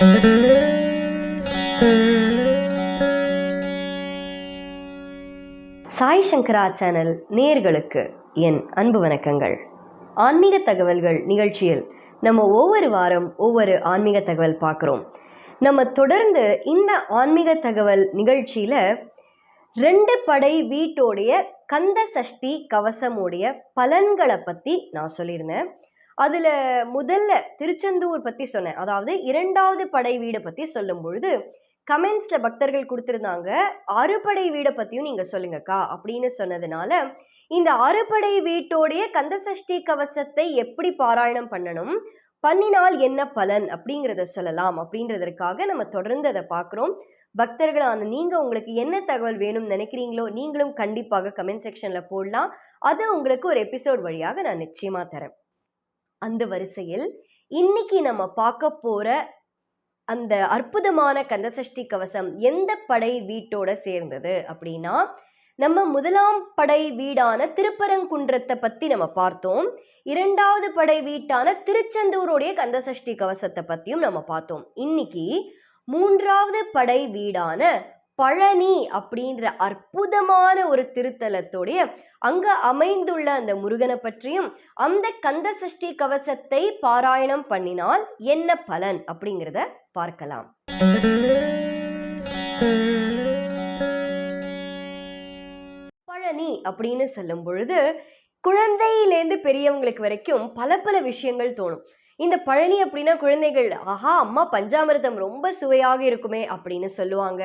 சாய் சங்கரா channel நேர்களுக்கு என் அன்பு வணக்கங்கள். ஆன்மீக தகவல்கள் நிகழ்ச்சியில் நம்ம ஒவ்வொரு வாரம் ஒவ்வொரு ஆன்மீக தகவல் பார்க்குறோம். நம்ம தொடர்ந்து இந்த ஆன்மீக தகவல் நிகழ்ச்சியில் ரெண்டு படை வீட்டோடைய கந்த சஷ்டி கவசமுடைய பலன்களை பற்றி நான் சொல்லியிருந்தேன். அதில் முதல்ல திருச்செந்தூர் பற்றி சொன்னேன். அதாவது இரண்டாவது படை வீடை பற்றி சொல்லும் பொழுது கமெண்ட்ஸில் பக்தர்கள் கொடுத்துருந்தாங்க அறுபடை வீடை பற்றியும் நீங்கள் சொல்லுங்கக்கா அப்படின்னு சொன்னதுனால இந்த அறுபடை வீட்டோடைய கந்தசஷ்டி கவசத்தை எப்படி பாராயணம் பண்ணணும் பண்ணினால் என்ன பலன் அப்படிங்கிறத சொல்லலாம் அப்படின்றதற்காக நம்ம தொடர்ந்து அதை பார்க்குறோம். பக்தர்களான நீங்கள் உங்களுக்கு என்ன தகவல் வேணும்னு நினைக்கிறீங்களோ நீங்களும் கண்டிப்பாக கமெண்ட் செக்ஷனில் போடலாம். அது உங்களுக்கு ஒரு எபிசோட் வழியாக நான் நிச்சயமாக தரேன். அந்த வரிசையில் இன்னைக்கு நம்ம பார்க்க போகிற அந்த அற்புதமான கந்தசஷ்டி கவசம் எந்த படை வீட்டோட சேர்ந்தது அப்படின்னா நம்ம முதலாம் படை வீடான திருப்பரங்குன்றத்தை பத்தி நம்ம பார்த்தோம். இரண்டாவது படை வீட்டான திருச்செந்தூருடைய கந்தசஷ்டி கவசத்தை பத்தியும் நம்ம பார்த்தோம். இன்னைக்கு மூன்றாவது படை வீடான பழனி அப்படின்ற அற்புதமான ஒரு திருத்தலத்தோடைய அங்க அமைந்துள்ள அந்த முருகனை பற்றியும் அந்த கந்த சஷ்டி கவசத்தை பாராயணம் பண்ணினால் என்ன பலன் அப்படிங்கிறத பார்க்கலாம். பழனி அப்படின்னு சொல்லும் பொழுது குழந்தையிலேருந்து பெரியவங்களுக்கு வரைக்கும் பல பல விஷயங்கள் தோணும். இந்த பழனி அப்படின்னா குழந்தைகள் ஆஹா அம்மா பஞ்சாமிரதம் ரொம்ப சுவையாக இருக்குமே அப்படின்னு சொல்லுவாங்க.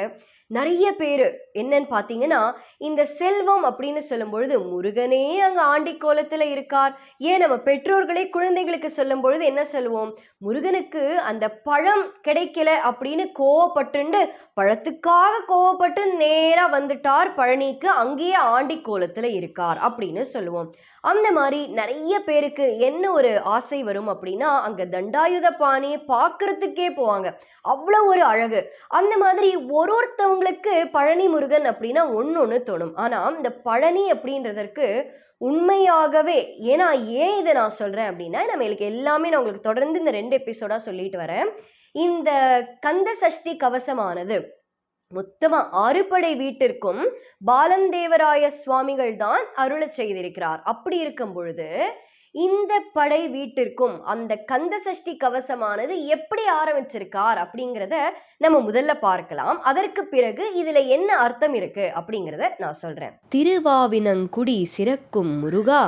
நிறைய பேர் என்னன்னு பார்த்தீங்கன்னா இந்த செல்வம் அப்படின்னு சொல்லும் பொழுது முருகனே அங்கே ஆண்டி கோலத்தில் இருக்கார். ஏன் நம்ம பெற்றோர்களே குழந்தைகளுக்கு சொல்லும் பொழுது என்ன சொல்லுவோம்? முருகனுக்கு அந்த பழம் கிடைக்கல அப்படின்னு கோவப்பட்டுண்டு பழத்துக்காக கோவப்பட்டு நேராக வந்துட்டார். பழனிக்கு அங்கேயே ஆண்டி கோலத்தில் இருக்கார் அப்படின்னு சொல்லுவோம். அந்த மாதிரி நிறைய பேருக்கு என்ன ஒரு ஆசை வரும் அப்படின்னா அங்கே தண்டாயுத பாணியை பார்க்கறதுக்கே போவாங்க. அவ்வளோ ஒரு அழகு. அந்த மாதிரி ஒரு ஒருத்தவங்களுக்கு பழனி முருகன் அப்படின்னா ஒன்று ஒன்று தோணும். ஆனால் இந்த பழனி அப்படின்றதற்கு உண்மையாகவே ஏன்னா ஏன் இதை நான் சொல்கிறேன் அப்படின்னா நம்மளுக்கு எல்லாமே நான் உங்களுக்கு தொடர்ந்து இந்த ரெண்டு எபிசோடாக சொல்லிட்டு வரேன். இந்த கந்த சஷ்டி கவசமானது மொத்தமாக ஆறுபடை வீட்டிற்கும் பாலந்தேவராய சுவாமிகள் தான் அருளச் செய்திருக்கிறார். அப்படி இருக்கும் பொழுது இந்த படை வீட்டிற்கும் அந்த கந்த சஷ்டி கவசமானது எப்படி ஆரம்பிச்சிருக்கார் அப்படிங்கிறத நம்ம முதல்ல பார்க்கலாம். அதற்கு பிறகு இதுல என்ன அர்த்தம் இருக்கு அப்படிங்கிறத நான் சொல்றேன். திருவாவினங்குடி சிறக்கும் முருகா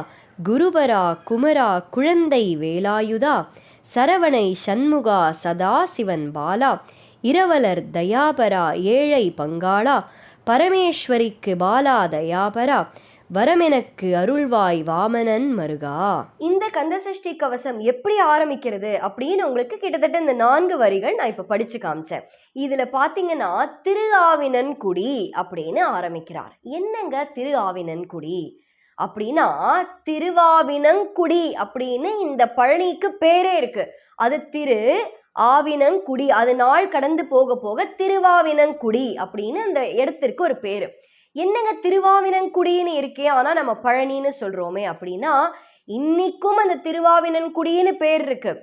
குருவரா குமரா குழந்தை வேலாயுதா சரவணை சண்முகா சதாசிவன் பாலா இரவலர் தயாபரா ஏழை பங்காளா பரமேஸ்வரிக்கு பாலா தயாபரா வரமெனக்கு அருள்வாய் வாமனன் மருகா. இந்த கந்தசஷ்டி கவசம் எப்படி ஆரம்பிக்கிறது அப்படின்னு உங்களுக்கு கிட்டத்தட்ட இந்த நான்கு வரிகள் நான் இப்போ படிச்சு காமிச்சேன். இதுல பாத்தீங்கன்னா திரு ஆவினன்குடி அப்படின்னு ஆரம்பிக்கிறார். என்னங்க திரு ஆவினன்குடி அப்படின்னா திருவாவினங்குடி அப்படின்னு இந்த பழனிக்கு பேரே இருக்கு. அது திரு ஆவினங்குடி அது நாள் கடந்து போக போக திருவாவினங்குடி அப்படின்னு அந்த இடத்திற்கு ஒரு பேரு. என்னங்க திருவாவினங்குடின்னு இருக்கே ஆனால் நம்ம பழனின்னு சொல்கிறோமே அப்படின்னா இன்னைக்கும் அந்த திருவாவினன்குடின்னு பேர் இருக்கு.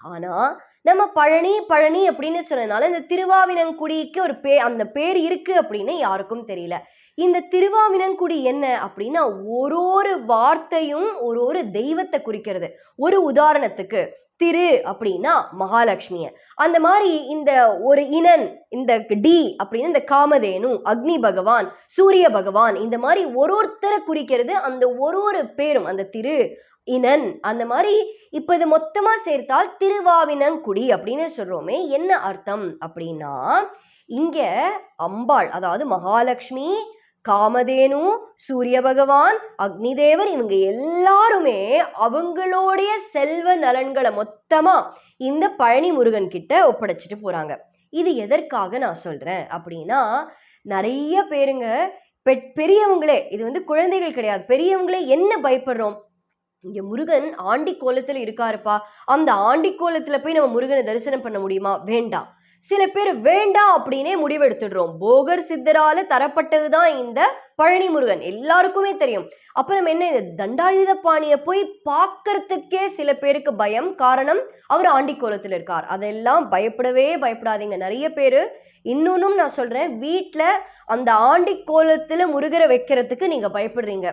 ஆனால் நம்ம பழனி பழனி அப்படின்னு சொன்னனால இந்த திருவாவினங்குடிக்கு ஒரு பே அந்த பேர் இருக்கு அப்படின்னு யாருக்கும் தெரியல. இந்த திருவாவினங்குடி என்ன அப்படின்னா ஒரு ஒரு வார்த்தையும் ஒரு ஒரு தெய்வத்தை குறிக்கிறது. ஒரு உதாரணத்துக்கு திரு அப்படின்னா மகாலட்சுமிய. அந்த மாதிரி இந்த ஒரு இனன் இந்த டி அப்படின்னு இந்த காமதேனு அக்னி பகவான் சூரிய பகவான் இந்த மாதிரி ஒரு ஒருத்தரை குறிக்கிறது அந்த ஒரு ஒரு பேரும் அந்த திரு இனன் அந்த மாதிரி இப்போ இது மொத்தமாக சேர்த்தால் திருவாவினங்குடி அப்படின்னு சொல்கிறோமே என்ன அர்த்தம் அப்படின்னா இங்கே அம்பாள் அதாவது மகாலட்சுமி காமதேனு சூரிய பகவான் அக்னிதேவர் இவங்க எல்லாருமே அவங்களுடைய செல்வ நலன்களை மொத்தமா இந்த பழனி முருகன் கிட்ட ஒப்படைச்சிட்டு போறாங்க. இது எதற்காக நான் சொல்றேன் அப்படின்னா நிறைய பேருங்க பெ- பெரியவங்களே இது வந்து குழந்தைகள் கிடையாது. பெரியவங்களே என்ன பயப்படுறோம்? இங்க முருகன் ஆண்டி கோலத்துல இருக்காருப்பா. அந்த ஆண்டி கோலத்துல போய் நம்ம முருகனை தரிசனம் பண்ண முடியுமா? வேண்டாம். சில பேர் வேண்டாம் அப்படின்னே முடிவெடுத்துடுறோம். போகர் சித்தரால தரப்பட்டது தான் இந்த பழனி முருகன் எல்லாருக்குமே தெரியும். அப்ப நம்ம என்ன இந்த தண்டாயுத பாணியை போய் பார்க்கறதுக்கே சில பேருக்கு பயம். காரணம் அவர் ஆண்டி கோலத்தில் இருக்கார். அதெல்லாம் பயப்படவே பயப்படாதீங்க. நிறைய பேர் இன்னொன்னும் நான் சொல்றேன் வீட்டில் அந்த ஆண்டி முருகரை வைக்கிறதுக்கு நீங்க பயப்படுறீங்க.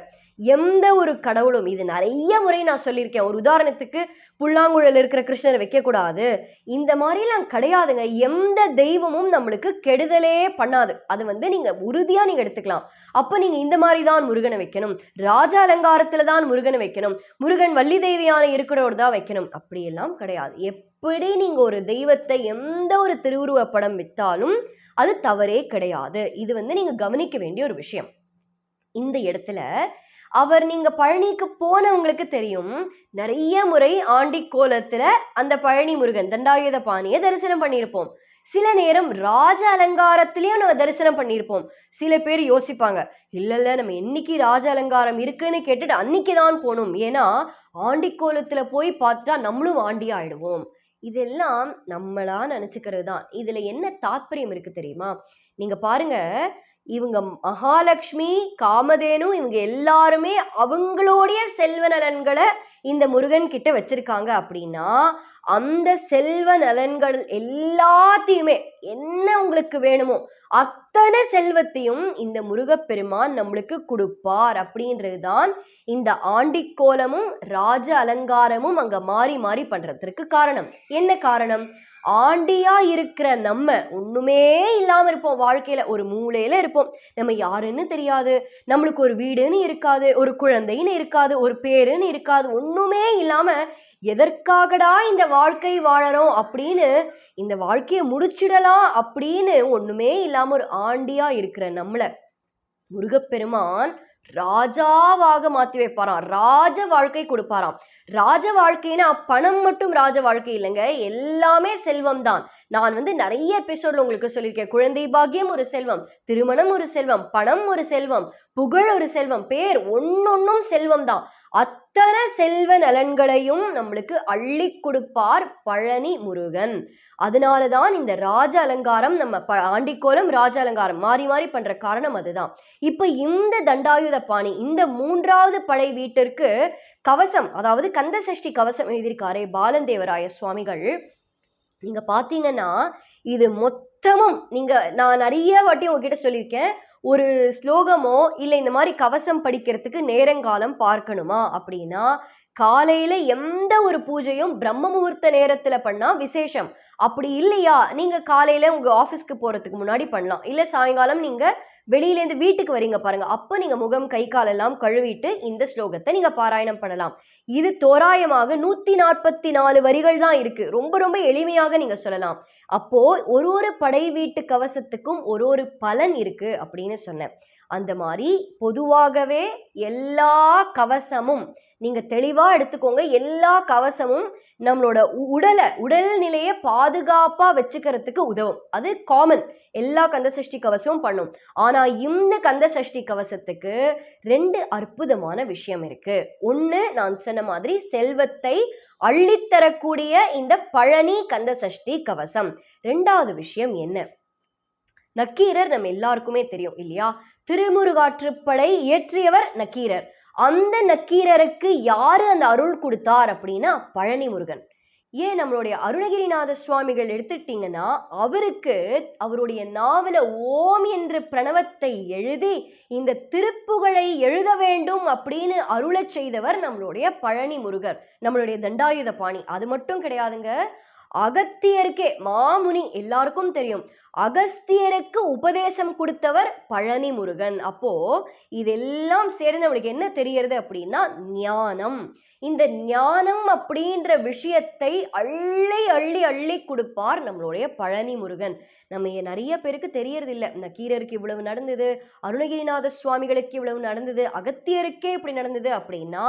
எந்த ஒரு கடவுளும் இது நிறைய முறை நான் சொல்லியிருக்கேன். ஒரு உதாரணத்துக்கு புல்லாங்குழல் இருக்கிற கிருஷ்ணர் வைக்கக்கூடாது. இந்த மாதிரிலாம் கிடையாதுங்க. எந்த தெய்வமும் நம்மளுக்கு கெடுதலே பண்ணாது. அது வந்து நீங்கள் உறுதியாக நீங்கள் எடுத்துக்கலாம். அப்போ நீங்கள் இந்த மாதிரி தான் முருகனை வைக்கணும். ராஜ அலங்காரத்தில் தான் முருகனை வைக்கணும். முருகன் வள்ளி தெய்வியான இருக்கிறோடு தான் வைக்கணும். அப்படியெல்லாம் கிடையாது. எப்படி நீங்கள் ஒரு தெய்வத்தை எந்த ஒரு திருவுருவ படம் வித்தாலும் அது தவறே கிடையாது. இது வந்து நீங்கள் கவனிக்க வேண்டிய ஒரு விஷயம். இந்த இடத்துல அவர் நீங்க பழனிக்கு போனவங்களுக்கு தெரியும். நிறைய முறை ஆண்டி கோலத்துல அந்த பழனி முருகன் தண்டாயுத பாணியை தரிசனம் பண்ணியிருப்போம். சில நேரம் ராஜ அலங்காரத்திலயும் நம்ம தரிசனம் பண்ணியிருப்போம். சில பேர் யோசிப்பாங்க இல்ல இல்ல நம்ம என்னைக்கு ராஜ அலங்காரம் இருக்குன்னு கேட்டுட்டு அன்னைக்கு தான் போகணும். ஏன்னா ஆண்டி கோலத்துல போய் பார்த்துட்டா நம்மளும் ஆண்டி ஆயிடுவோம். இதெல்லாம் நம்மளா நினைச்சுக்கிறது தான் இதுல என்ன தாத்பரியம் இருக்கு தெரியுமா? நீங்க பாருங்க இவங்க மகாலட்சுமி காமதேனு இவங்க எல்லாருமே அவங்களுடைய செல்வ நலன்களை இந்த முருகன் கிட்ட வச்சிருக்காங்க அப்படின்னா அந்த செல்வ நலன்கள் எல்லாத்தையுமே என்ன உங்களுக்கு வேணுமோ அத்தனை செல்வத்தையும் இந்த முருகப்பெருமான் நம்மளுக்கு கொடுப்பார் அப்படின்றது தான் இந்த ஆண்டிக்கோலமும் ராஜ அலங்காரமும் அங்க மாறி மாறி பண்றதுக்கு காரணம். என்ன காரணம்? ஆண்டியா இருக்கிற நம்ம ஒண்ணுமே இல்லாம இருப்போம். வாழ்க்கையில ஒரு மூலையில இருப்போம். நம்ம யாருன்னு தெரியாது. நம்மளுக்கு ஒரு வீடுன்னு இருக்காது. ஒரு குழந்தைன்னு இருக்காது. ஒரு பேருன்னு இருக்காது. ஒண்ணுமே இல்லாம எதற்காகடா இந்த வாழ்க்கை வாழறோம் அப்படின்னு இந்த வாழ்க்கையை முடிச்சிடலாம் அப்படின்னு ஒண்ணுமே இல்லாம ஒரு ஆண்டியா இருக்கிற நம்மள முருகப்பெருமான் ராஜாவாக மாத்தி வைப்பாராம். ராஜ வாழ்க்கை கொடுப்பாராம். ராஜ வாழ்க்கைனா பணம் மட்டும் ராஜ வாழ்க்கை இல்லைங்க. எல்லாமே செல்வம் தான் நான் வந்து நிறைய எபிசோட்ல உங்களுக்கு சொல்லியிருக்கேன். குழந்தை பாக்கியம் ஒரு செல்வம் திருமணம் ஒரு செல்வம் பணம் ஒரு செல்வம் புகழ் ஒரு செல்வம் பேர் ஒன்னொன்னும் செல்வம் தான் அத்தனை செல்வ நலன்களையும் நம்மளுக்கு அள்ளி கொடுப்பார் பழனி முருகன். அதனால தான் இந்த ராஜ அலங்காரம் நம்ம ப ஆண்டிக்கோலம் ராஜ அலங்காரம் மாறி மாறி பண்ற காரணம் அதுதான். இப்போ இந்த தண்டாயுத பாணி இந்த மூன்றாவது படை வீட்டிற்கு கவசம் அதாவது கந்த சஷ்டி கவசம் எழுதியிருக்காரே பாலந்தேவராய சுவாமிகள். நீங்க பாத்தீங்கன்னா இது மொத்தமும் நீங்க நான் நிறைய வாட்டி உங்ககிட்ட சொல்லியிருக்கேன் ஒரு ஸ்லோகமோ இல்லை இந்த மாதிரி கவசம் படிக்கிறதுக்கு நேரங்காலம் பார்க்கணுமா? அப்படின்னா காலையில எந்த ஒரு பூஜையும் பிரம்ம முகூர்த்த நேரத்துல பண்ணா விசேஷம். அப்படி இல்லையா? நீங்க காலையில உங்க ஆஃபீஸ்க்கு போறதுக்கு முன்னாடி பண்ணலாம். இல்ல சாயங்காலம் நீங்க வெளியிலேருந்து வீட்டுக்கு வரீங்க பாருங்க. அப்போ நீங்க முகம் கை காலெல்லாம் கழுவிட்டு இந்த ஸ்லோகத்தை நீங்க பாராயணம் பண்ணலாம். இது தோராயமாக நூத்தி நாற்பத்தி நாலு வரிகள் தான் இருக்கு. ரொம்ப ரொம்ப எளிமையாக நீங்க சொல்லலாம். அப்போ ஒரு ஒரு படை வீட்டு கவசத்துக்கும் ஒரு ஒரு பலன் இருக்கு அப்படின்னு சொன்னேன். அந்த மாதிரி பொதுவாகவே எல்லா கவசமும் நீங்கள் தெளிவாக எடுத்துக்கோங்க. எல்லா கவசமும் நம்மளோட உ- உடலை உடல் நிலையை பாதுகாப்பாக வச்சுக்கிறதுக்கு உதவும். அது காமன் எல்லா கந்த சஷ்டி கவசமும் பண்ணும். ஆனால் இந்த கந்த சஷ்டி கவசத்துக்கு ரெண்டு அற்புதமான விஷயம் இருக்கு. ஒன்று நான் சொன்ன மாதிரி செல்வத்தை அள்ளித்தரக்கூடிய இந்த பழனி கந்த சஷ்டி கவசம். ரெண்டாவது விஷயம் என்ன? நக்கீரர் நம்ம எல்லாருக்குமே தெரியும் இல்லையா? திருமுருகாற்றுப்படை இயற்றியவர் நக்கீரர். அந்த நக்கீரருக்கு யாரு அந்த அருள் கொடுத்தார் அப்படின்னா பழனி முருகன் ஏன் நம்மளுடைய அருணகிரிநாத சுவாமிகள் எடுத்துட்டீங்கன்னா அவருக்கு அவருடைய நாவல ஓம் என்று பிரணவத்தை எழுதி இந்த திருப்புகழை எழுத வேண்டும் அப்படின்னு அருளை செய்தவர் நம்மளுடைய பழனி முருகர் நம்மளுடைய தண்டாயுத பாணி அது மட்டும் கிடையாதுங்க அகத்தியருக்கே மாமுனி எல்லாருக்கும் தெரியும். அகஸ்தியருக்கு உபதேசம் கொடுத்தவர் பழனி முருகன் அப்போ இதெல்லாம் சேர்ந்து நம்மளுக்கு என்ன தெரியறது அப்படின்னா ஞானம். இந்த ஞானம் அப்படின்ற விஷயத்தை அள்ளி அள்ளி அள்ளி கொடுப்பார் நம்மளுடைய பழனி முருகன் நம்ம நிறைய பேருக்கு தெரியறது இல்லை இந்த கீரருக்கு இவ்வளவு நடந்தது அருணகிரிநாத சுவாமிகளுக்கு இவ்வளவு நடந்தது அகத்தியருக்கே இப்படி நடந்தது அப்படின்னா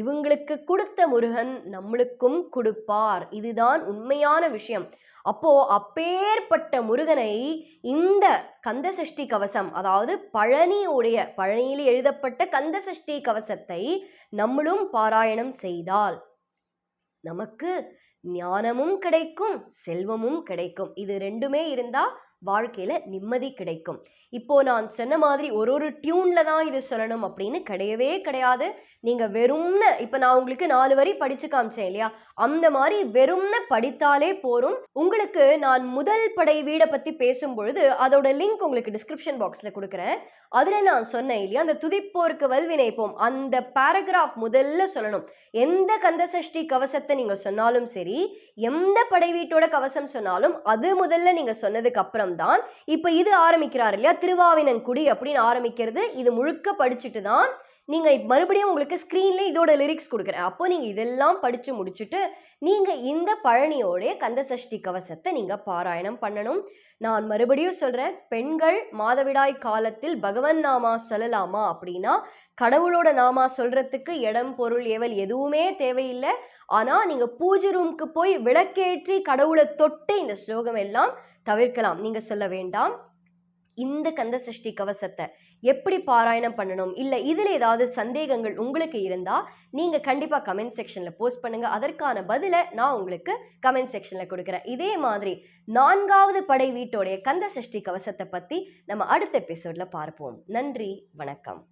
இவங்களுக்கு கொடுத்த முருகன் நம்மளுக்கும் கொடுப்பார். இதுதான் உண்மையான விஷயம். அப்போ அப்பேற்பட்ட முருகனை இந்த கந்தசஷ்டி கவசம் அதாவது பழனியுடைய பழனியில் எழுதப்பட்ட கந்தசஷ்டி கவசத்தை நம்மளும் பாராயணம் செய்தால் நமக்கு ஞானமும் கிடைக்கும் செல்வமும் கிடைக்கும். இது ரெண்டுமே இருந்தா வாழ்க்கையில நிம்மதி கிடைக்கும். இப்போ நான் சொன்ன மாதிரி ஒரு ஒரு டியூன்ல தான் இது சொல்லணும் அப்படின்னு கிடையவே கிடையாது. நீங்க வெறும்னு இப்போ நான் உங்களுக்கு நாலு வரி படிச்சு காமிச்சேன் இல்லையா? அந்த மாதிரி வெறும்னு படித்தாலே போரும் உங்களுக்கு நான் முதல் படை வீடை பத்தி பேசும்பொழுது அதோட லிங்க் உங்களுக்கு டிஸ்கிரிப்ஷன் பாக்ஸ்ல கொடுக்குறேன். அதில் நான் சொன்னேன் இல்லையா? அந்த துதிப்போருக்கு வல்வினைப்போம் அந்த பேராகிராஃப் முதல்ல சொல்லணும். எந்த கந்தசஷ்டி கவசத்தை நீங்கள் சொன்னாலும் சரி எந்த படை வீட்டோட கவசம் சொன்னாலும் அது முதல்ல நீங்கள் சொன்னதுக்கு அப்புறம் தான் இப்போ இது ஆரம்பிக்கிறார் இல்லையா? திருவாவினங்குடி அப்படின்னு ஆரம்பிக்கிறது இது முழுக்க படிச்சுட்டு தான் நீங்கள் மறுபடியும் உங்களுக்கு ஸ்க்ரீன்லேயே இதோட லிரிக்ஸ் கொடுக்குறேன். அப்போ நீங்கள் இதெல்லாம் படித்து முடிச்சுட்டு நீங்கள் இந்த பழனியோடைய கந்தசஷ்டி கவசத்தை நீங்கள் பாராயணம் பண்ணணும். நான் மறுபடியும் சொல்கிறேன் பெண்கள் மாதவிடாய் காலத்தில் பகவன் நாமா சொல்லலாமா அப்படின்னா கடவுளோட நாமா சொல்கிறதுக்கு இடம் பொருள் ஏவல் எதுவுமே தேவையில்லை. ஆனால் நீங்கள் பூஜை ரூம்க்கு போய் விளக்கேற்றி கடவுளை தொட்டு இந்த ஸ்லோகம் எல்லாம் தவிர்க்கலாம். நீங்கள் சொல்ல வேண்டாம். இந்த கந்த சஷ்டி கவசத்தை எப்படி பாராயணம் பண்ணணும்? இல்லை இதில் ஏதாவது சந்தேகங்கள் உங்களுக்கு இருந்தால் நீங்கள் கண்டிப்பாக கமெண்ட் செக்ஷனில் போஸ்ட் பண்ணுங்கள் அதற்கான பதிலை நான் உங்களுக்கு கமெண்ட் செக்ஷனில் கொடுக்குறேன். இதே மாதிரி நான்காவது படை வீட்டோடைய கந்த சஷ்டி கவசத்தை பற்றி நம்ம அடுத்த எபிசோடில் பார்ப்போம். நன்றி வணக்கம்.